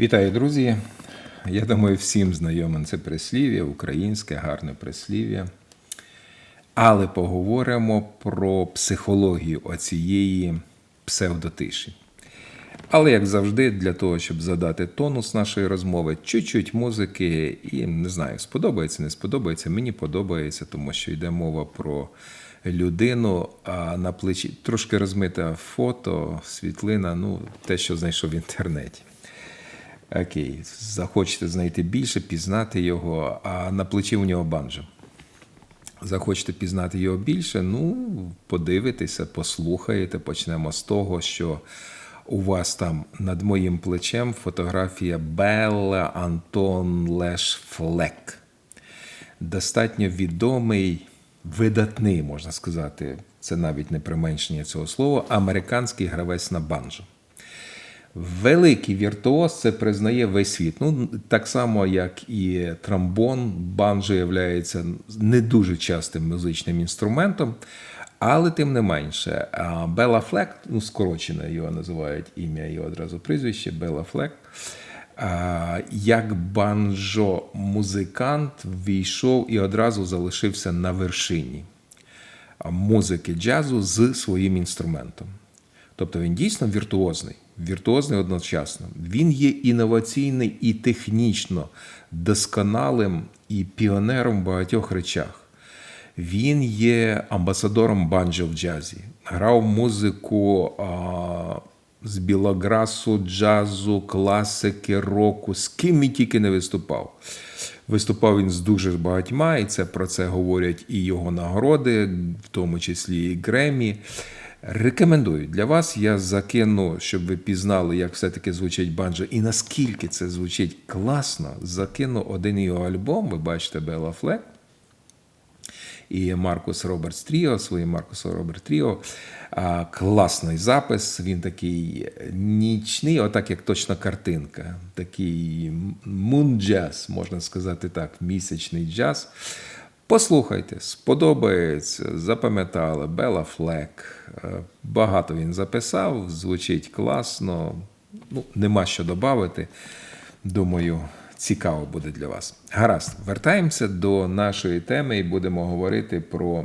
Вітаю, друзі! Я думаю, всім знайоме це прислів'я, українське гарне прислів'я. Але поговоримо про психологію оцієї псевдотиші. Але, як завжди, для того, щоб задати тонус нашої розмови, чуть-чуть музики, і не знаю, сподобається, не сподобається. Мені подобається, тому що йде мова про людину, а на плечі трошки розмите фото, світлина, ну, те, що знайшов в інтернеті. Окей, захочете знайти більше, пізнати його, а на плечі у нього банджо. Захочете пізнати його більше, ну, подивитеся, послухаєте. Почнемо з того, що у вас там над моїм плечем фотографія Белла Антон Леш Флек. Достатньо відомий, видатний, можна сказати, це навіть не применшення цього слова, американський гравець на банджо. Великий віртуоз це признає весь світ. Ну, так само, як і тромбон, банджо є не дуже частим музичним інструментом, але тим не менше, Бела Флек, ну, скорочено його називають ім'я і одразу прізвище Бела Флек. Як банджо-музикант війшов і одразу залишився на вершині музики джазу з своїм інструментом. Тобто він дійсно віртуозний, віртуозний одночасно. Він є інноваційний і технічно досконалим і піонером в багатьох речах. Він є амбасадором банджо в джазі, грав музику а, з білограсу, джазу, класики, року, з ким він тільки не виступав. Виступав він з дуже багатьма, і це про це говорять і його нагороди, в тому числі і Гремі. Рекомендую для вас. Я закину, щоб ви пізнали, як все-таки звучить банджо, і наскільки це звучить класно. Закину один його альбом. Ви бачите Бела Флек і Маркус Робертс Тріо, своїм Маркус Роберт Тріо. Класний запис. Він такий нічний, отак як точна картинка. Такий мун-джаз, можна сказати так, місячний джаз. Послухайте, сподобається, запам'ятали Бела Флек. Багато він записав, звучить класно. Ну, Нема що додати. Думаю, цікаво буде для вас. Гаразд, вертаємося до нашої теми і будемо говорити про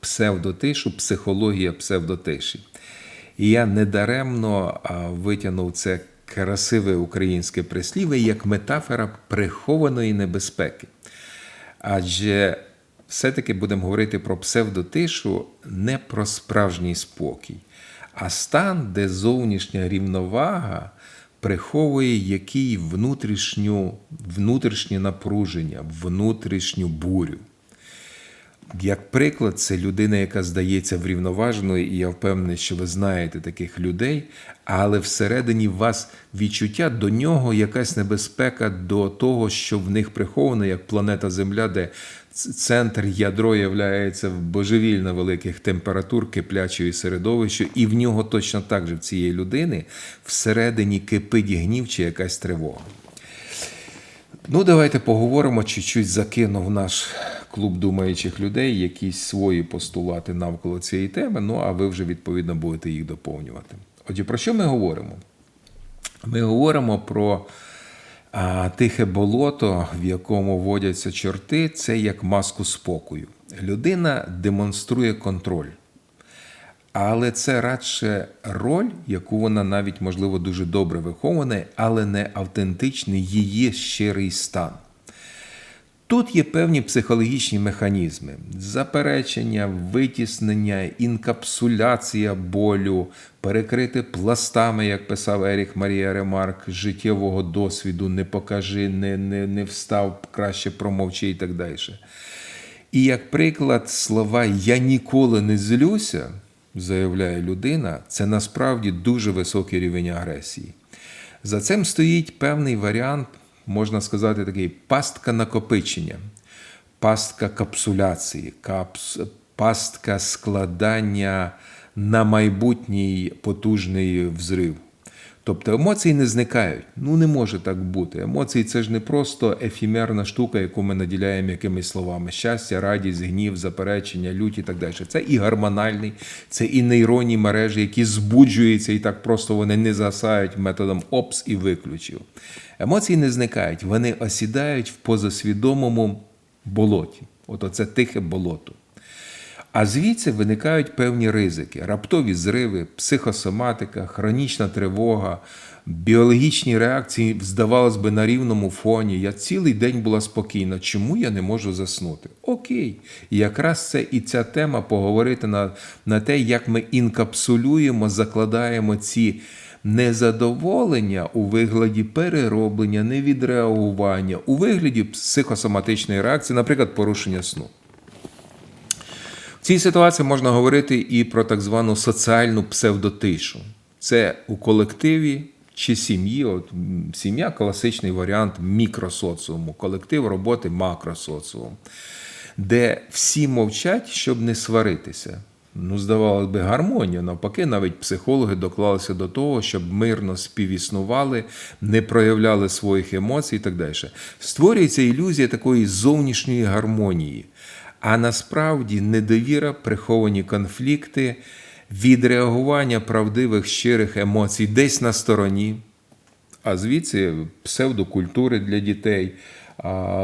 псевдотишу, психологія псевдотиші. І я недаремно витягнув це красиве українське прислів'я як метафора прихованої небезпеки. Адже все-таки будемо говорити про псевдотишу не про справжній спокій, а стан, де зовнішня рівновага приховує який внутрішню, внутрішнє напруження, внутрішню бурю. Як приклад, це людина, яка здається врівноваженою, і я впевнений, що ви знаєте таких людей, але всередині вас відчуття до нього якась небезпека до того, що в них приховано, як планета Земля, де центр ядро являється божевільно великих температур, киплячої середовища, і в нього точно так же в цієї людини всередині кипить гнів чи якась тривога. Ну, давайте поговоримо чуть-чуть закинув наш клуб думаючих людей, якісь свої постулати навколо цієї теми. Ну а ви вже відповідно будете їх доповнювати. Отже, про що ми говоримо? Ми говоримо про а, тихе болото, в якому водяться чорти, це як маску спокою. Людина демонструє контроль. Але це радше роль, яку вона навіть, можливо, дуже добре вихована, але не автентичний її щирий стан. Тут є певні психологічні механізми: заперечення, витіснення, інкапсуляція болю, перекрити пластами, як писав Еріх Марія Ремарк, життєвого досвіду, не покажи, не, не, не встав, краще промовчи і так далі. І як приклад, слова Я ніколи не злюся, заявляє людина, це насправді дуже високий рівень агресії. За цим стоїть певний варіант, можна сказати, такий пастка накопичення, пастка капсуляції, капс, пастка складання на майбутній потужний взрив. Тобто емоції не зникають. Ну не може так бути. Емоції це ж не просто ефімерна штука, яку ми наділяємо якимись словами: щастя, радість, гнів, заперечення, лють і так далі. Це і гормональний, це і нейронні мережі, які збуджуються, і так просто вони не засають методом опс і виключив. Емоції не зникають, вони осідають в позасвідомому болоті. От оце тихе болото. А звідси виникають певні ризики: раптові зриви, психосоматика, хронічна тривога, біологічні реакції, здавалось би, на рівному фоні. Я цілий день була спокійна. Чому я не можу заснути? Окей. І якраз це і ця тема поговорити на, на те, як ми інкапсулюємо, закладаємо ці. Незадоволення у вигляді перероблення, невідреагування, у вигляді психосоматичної реакції, наприклад, порушення сну. Цій ситуації можна говорити і про так звану соціальну псевдотишу. Це у колективі чи сім'ї. От Сім'я класичний варіант мікросоціуму, колектив роботи макросоціум, де всі мовчать, щоб не сваритися. Ну, здавалося би, гармонія. Навпаки, навіть психологи доклалися до того, щоб мирно співіснували, не проявляли своїх емоцій і так далі. Створюється ілюзія такої зовнішньої гармонії. А насправді недовіра, приховані конфлікти, відреагування правдивих щирих емоцій десь на стороні, а звідси псевдокультури для дітей,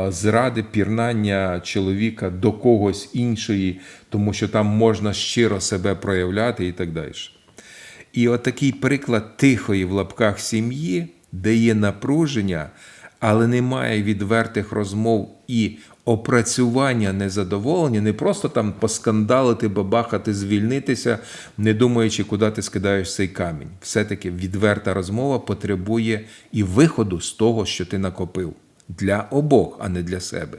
зради пірнання чоловіка до когось іншої, тому що там можна щиро себе проявляти і так далі. І отакий приклад тихої в лапках сім'ї, де є напруження, але немає відвертих розмов і опрацювання незадоволення, не просто там поскандалити, бабахати, звільнитися, не думаючи, куди ти скидаєш цей камінь. Все-таки відверта розмова потребує і виходу з того, що ти накопив для обох, а не для себе.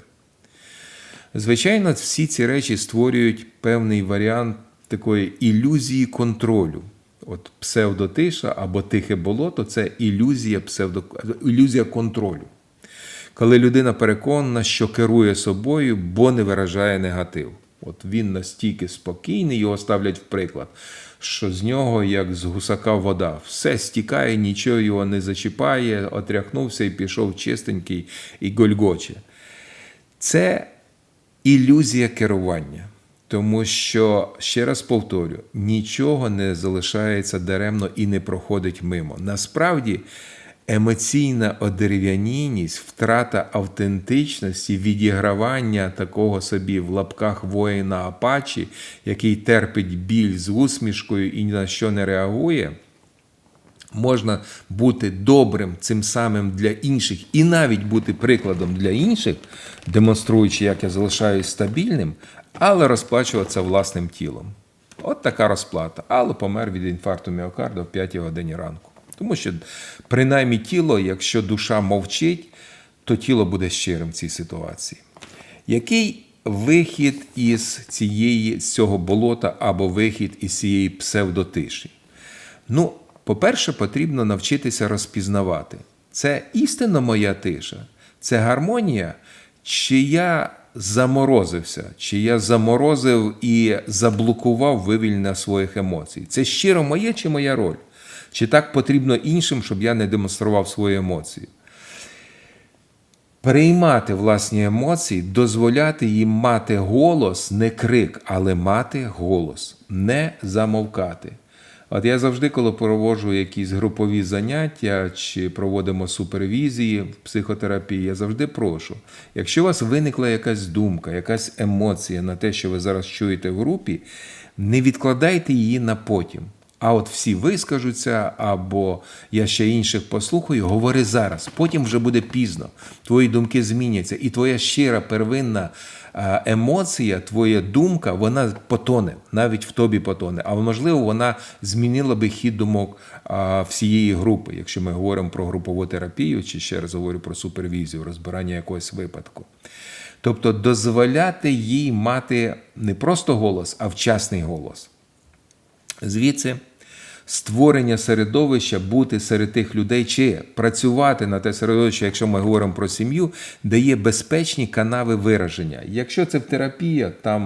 Звичайно, всі ці речі створюють певний варіант такої ілюзії контролю. От псевдотиша або тихе болото це ілюзія псевдо... ілюзія контролю коли людина переконана, що керує собою, бо не виражає негатив. От він настільки спокійний, його ставлять в приклад, що з нього, як з гусака, вода, все стікає, нічого його не зачіпає, отряхнувся і пішов чистенький і гольгоче. Це ілюзія керування. Тому що, ще раз повторю, нічого не залишається даремно і не проходить мимо. Насправді, емоційна одерев'янінність, втрата автентичності, відігравання такого собі в лапках воїна Апачі, який терпить біль з усмішкою і ні на що не реагує. Можна бути добрим цим самим для інших і навіть бути прикладом для інших, демонструючи, як я залишаюсь стабільним, але розплачуватися власним тілом. От така розплата. Але помер від інфаркту міокарда в 5 годині ранку. Тому що, принаймні, тіло, якщо душа мовчить, то тіло буде щирим в цій ситуації. Який вихід із цієї, з цього болота або вихід із цієї псевдотиші? Ну, по-перше, потрібно навчитися розпізнавати. Це істинно моя тиша, це гармонія, чи я заморозився, чи я заморозив і заблокував вивільнення своїх емоцій. Це щиро моє чи моя роль? Чи так потрібно іншим, щоб я не демонстрував свої емоції? Переймати власні емоції, дозволяти їм мати голос, не крик, але мати голос, не замовкати. От я завжди, коли проводжу якісь групові заняття чи проводимо супервізії в психотерапії, я завжди прошу, якщо у вас виникла якась думка, якась емоція на те, що ви зараз чуєте в групі, не відкладайте її на потім А от всі вискажуться, або я ще інших послухаю, говори зараз. Потім вже буде пізно. Твої думки зміняться, і твоя щира первинна е, емоція, твоя думка, вона потоне, навіть в тобі потоне. А можливо, вона змінила би хід думок всієї групи, якщо ми говоримо про групову терапію, чи ще раз говорю про супервізію, розбирання якогось випадку. Тобто дозволяти їй мати не просто голос, а вчасний голос. Звідси створення середовища, бути серед тих людей чи працювати на те середовище, якщо ми говоримо про сім'ю, дає безпечні канави вираження. Якщо це в терапія, там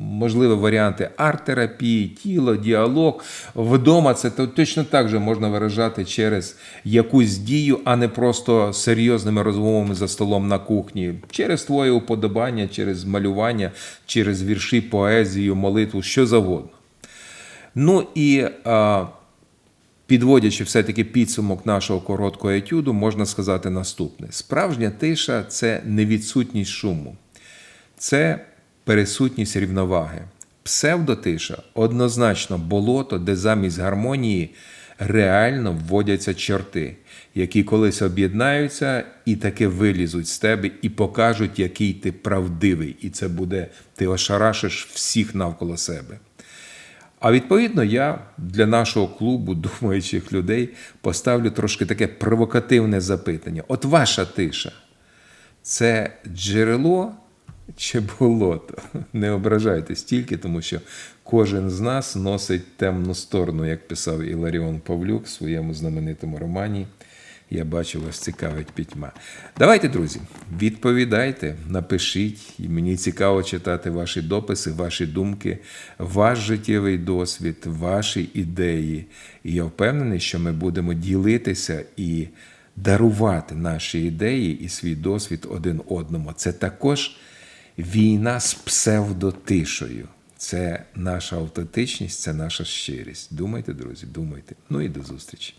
можливі варіанти арт-терапії, тіло, діалог. Вдома це точно так же можна виражати через якусь дію, а не просто серйозними розмовами за столом на кухні, через твоє уподобання, через малювання, через вірші, поезію, молитву, що завгодно. Ну і а, підводячи все-таки підсумок нашого короткого етюду, можна сказати наступне: справжня тиша це не відсутність шуму, це пересутність рівноваги. Псевдотиша однозначно болото, де замість гармонії реально вводяться чорти, які колись об'єднаються і таки вилізуть з тебе і покажуть, який ти правдивий. І це буде, ти ошарашиш всіх навколо себе. А відповідно, я для нашого клубу думаючих людей поставлю трошки таке провокативне запитання. От ваша тиша це джерело чи болото? Не ображайтесь тільки, тому що кожен з нас носить темну сторону, як писав Іларіон Павлюк в своєму знаменитому романі. Я бачу, вас цікавить пітьма. Давайте, друзі, відповідайте, напишіть, мені цікаво читати ваші дописи, ваші думки, ваш життєвий досвід, ваші ідеї. І я впевнений, що ми будемо ділитися і дарувати наші ідеї і свій досвід один одному. Це також війна з псевдотишою. Це наша автентичність, це наша щирість. Думайте, друзі, думайте. Ну і до зустрічі.